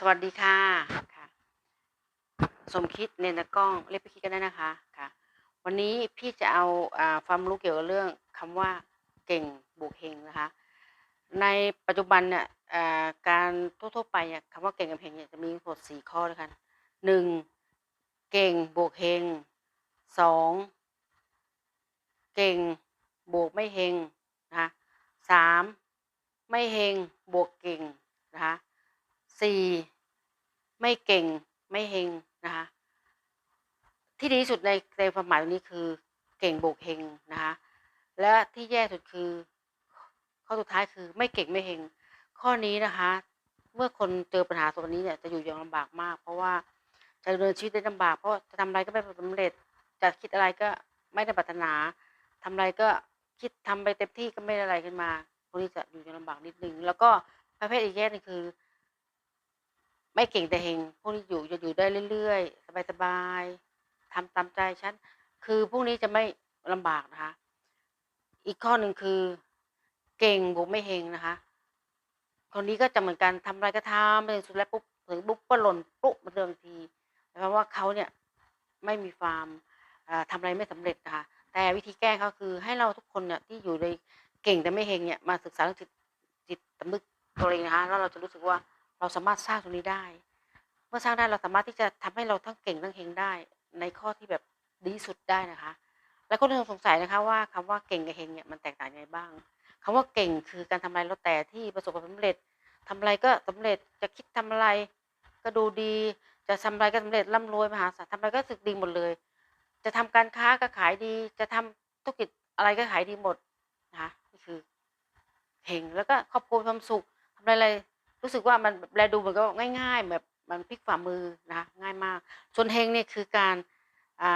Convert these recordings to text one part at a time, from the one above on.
สวัสดีค่ะค่ะ สมคิดเนนกล้องเรียกพี่คิดกันได้นะคะค่ะ วันนี้พี่จะเอาความรู้เกี่ยวกับเรื่องคำว่าเก่งบวกเฮงนะคะ ในปัจจุบันเนี่ยการทั่วๆไปเนี่ยคำว่าเก่งกับเฮงเนี่ยจะมีทั้งหมดสี่ข้อด้วยกันหนึ่งเก่งบวกเฮงสองเก่งบวกไม่เฮงนะคะสามไม่เฮงบวกเก่งนะคะ สี่ไม่เก่งไม่เฮงนะคะ ที่ดีที่สุดในในความหมายตรงนี้คือ เก่งบวกเฮงนะคะและที่แย่สุดคือ ข้อสุดท้ายคือไม่เก่งไม่เฮงข้อนี้นะคะ เมื่อคนเจอปัญหาตัวนี้เนี่ยจะอยู่อย่างลำบากมาก เพราะว่าจะดำเนินชีวิตได้ลำบากเพราะจะทำอะไรก็ไม่ประสบความสำเร็จจะคิดอะไรก็ไม่ได้ปรารถนาทำอะไรก็คิดทำไปเต็มที่ก็ไม่ได้อะไรขึ้นมาพวกนี้จะอยู่อย่างลำบากนิดนึงแล้วก็ประเภทอีกแย่หนึงคือ ไม่เก่งแต่เฮงพวกนี้อยู่จะอยู่ได้เรื่อยๆ สบายๆทำตามใจฉัน คือพวกนี้จะไม่ลำบากนะคะ อีกข้อหนึ่งคือ เก่งบวกไม่เฮงนะคะ คนนี้ก็จะเหมือนกันทำอะไรก็ทำไปถึงสุดแล้วปุ๊บถึงปุ๊บก็หล่นปุ๊บมาเดิมทีเพราะว่าเขาเนี่ยไม่มีฟาร์มอ่าทำอะไรไม่สำเร็จนะคะแต่วิธีแก้เขาคือให้เราทุกคนเนี่ยที่อยู่ในเก่งแต่ไม่เฮงเนี่ยมาศึกษาเรื่องจิตจิตสำนึกตัวเองนะคะแล้วเราจะรู้สึกว่า เราสามารถสร้างตรงนี้ได้ เมื่อสร้างได้เราสามารถที่จะทำให้เราทั้งเก่งทั้งเฮงได้ ในข้อที่แบบดีสุดได้นะคะ แล้วคนที่สงสัยนะคะว่าคำว่าเก่งกับเฮงเนี่ยมันแตกต่างยังไงบ้างคำว่าเก่งคือการทำอะไรแล้วแต่ที่ประสบความสำเร็จทำอะไรก็สำเร็จจะคิดทำอะไร ก็ดูดีจะทำอะไรก็สำเร็จร่ำรวยมหาศาลทำอะไรก็สึกดีหมดเลย จะทำการค้าก็ขายดี จะทำธุรกิจอะไรก็ขายดีหมดนะคะนี่คือเฮงแล้วก็ครอบครัวมีความสุขทำอะไร รู้สึกว่ามันแลดูเหมือนก็ง่ายๆ แบบมันพลิกฝ่ามือนะง่ายมาก ส่วนเฮงเนี่ยคือการอ่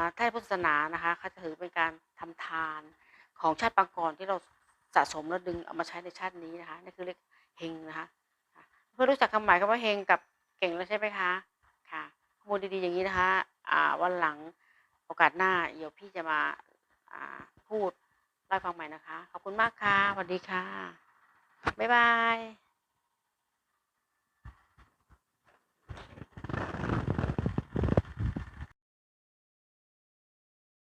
าถ้าพุทธศาสนานะคะเขาถือเป็นการทำทานของชาติปางก่อนที่เราสะสมแล้วดึงเอามาใช้ในชาตินี้นะคะนี่คือเรียกเฮงนะคะเพื่อรู้จักคำหมายคำว่าเฮงกับเก่งแล้วใช่ไหมคะค่ะข้อมูลดีๆอย่างนี้นะคะวันหลังโอกาสหน้าเดี๋ยวพี่จะมาพูดเล่าฟังใหม่นะคะ ขอบคุณมากค่ะสวัสดีค่ะ บ๊ายบาย